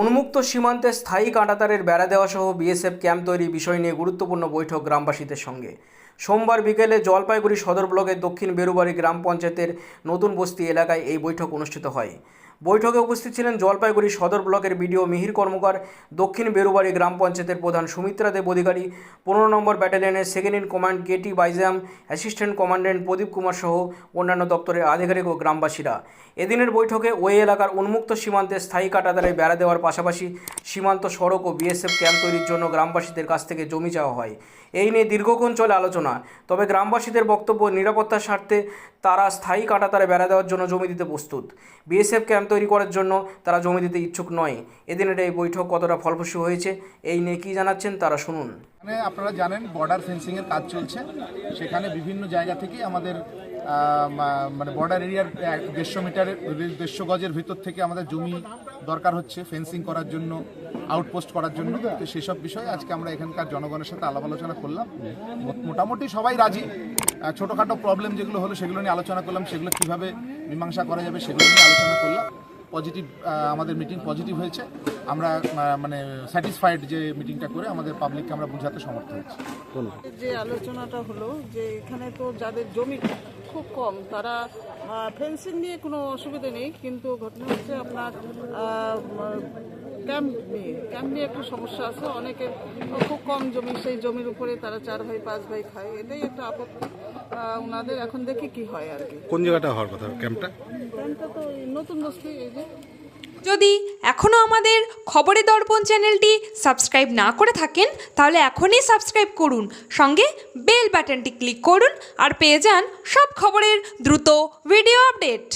উন্মুক্ত সীমান্তে স্থায়ী কাঁটাতারের বেড়া দেওয়া সহ বিএসএফ ক্যাম্প তৈরি বিষয় নিয়ে গুরুত্বপূর্ণ বৈঠক গ্রামবাসীদের সঙ্গে। সোমবার বিকেলে জলপাইগুড়ি সদর ব্লকের দক্ষিণ বেরুবাড়ি গ্রাম পঞ্চায়েতের নতুন বস্তি এলাকায় এই বৈঠক অনুষ্ঠিত হয়। বৈঠকে উপস্থিত ছিলেন জলপাইগুড়ি সদর ব্লকের বিডিও মিহির কর্মকার, দক্ষিণ বেরুবাড়ি গ্রাম পঞ্চায়েতের প্রধান সুমিত্রা দেব অধিকারী, পনেরো নম্বর ব্যাটালিয়নের second in command K T Baijam, assistant commandant Pradeep Kumar সহ অন্যান্য দপ্তরের আধিকারিক ও গ্রামবাসীরা। এদিনের বৈঠকে ওই এলাকার উন্মুক্ত সীমান্তে স্থায়ী কাটাতারে বেড়া দেওয়ার পাশাপাশি সীমান্ত সড়ক ও বিএসএফ ক্যাম্প তৈরির জন্য গ্রামবাসীদের কাছ থেকে জমি চাওয়া হয়। এই নিয়ে দীর্ঘক্ষণ চলে আলোচনা। তবে গ্রামবাসীদের বক্তব্য নিরাপত্তার স্বার্থে তারা স্থায়ী কাঁটাতারে বেড়া দেওয়ার জন্য জমি দিতে প্রস্তুত। বিএসএফ ক্যাম্প তৈরি করার জন্য তারা জমি দিতে ইচ্ছুক নয়। এদিনের এই বৈঠক কতটা ফলপ্রসূ হয়েছে, এই নিয়ে কী জানাচ্ছেন তারা শুনুন। আপনারা জানেন বর্ডার ফেন্সিংয়ের কাজ চলছে। সেখানে বিভিন্ন জায়গা থেকে আমাদের মানে বর্ডার এরিয়ার দেড়শো মিটারের দেড়শো গজের ভিতর থেকে আমাদের জমি দরকার হচ্ছে ফেন্সিং করার জন্য আউটপোস্ট করার জন্য। তো সেসব বিষয়ে আজকে আমরা এখানকার জনগণের সাথে আলাপ আলোচনা করলাম। মোটামুটি সবাই রাজি। ছোটোখাটো প্রবলেম যেগুলো হলো সেগুলো নিয়ে আলোচনা করলাম, সেগুলো কীভাবে মীমাংসা করা যাবে সেগুলো নিয়ে আলোচনা করলাম। পজিটিভ আমাদের মিটিং পজিটিভ হয়েছে। আমরা মানে স্যাটিসফাইড যে মিটিংটা করে আমাদের পাবলিককে আমরা বোঝাতে সমর্থ হয়েছি। যে আলোচনাটা হলো যে এখানে তো যাদের জমি খুব কম, তারা ফেন্সিং নিয়ে কোনো অসুবিধা নেই, কিন্তু ঘটনা হচ্ছে আপনার ক্যাম্প নিয়ে ক্যাম্প নিয়ে একটু সমস্যা আছে। অনেকের খুব কম জমি সেই জমির উপরে তারা চার ভাই পাঁচ ভাই খায়। এটাই একটা আপত্তি। ওনাদের এখন দেখি কি হয় আর কি। কোন জায়গাটা হওয়ার কথা? ক্যাম্পটা? ক্যাম্পটা তো নতুন বস্তি এই যে। যদি এখনও আমাদের খবরে দর্পণ চ্যানেলটি সাবস্ক্রাইব না করে থাকেন তাহলে এখনই সাবস্ক্রাইব করুন। সঙ্গে বেল বাটনটি ক্লিক করুন আর পেয়ে যান সব খবরের দ্রুত ভিডিও আপডেট।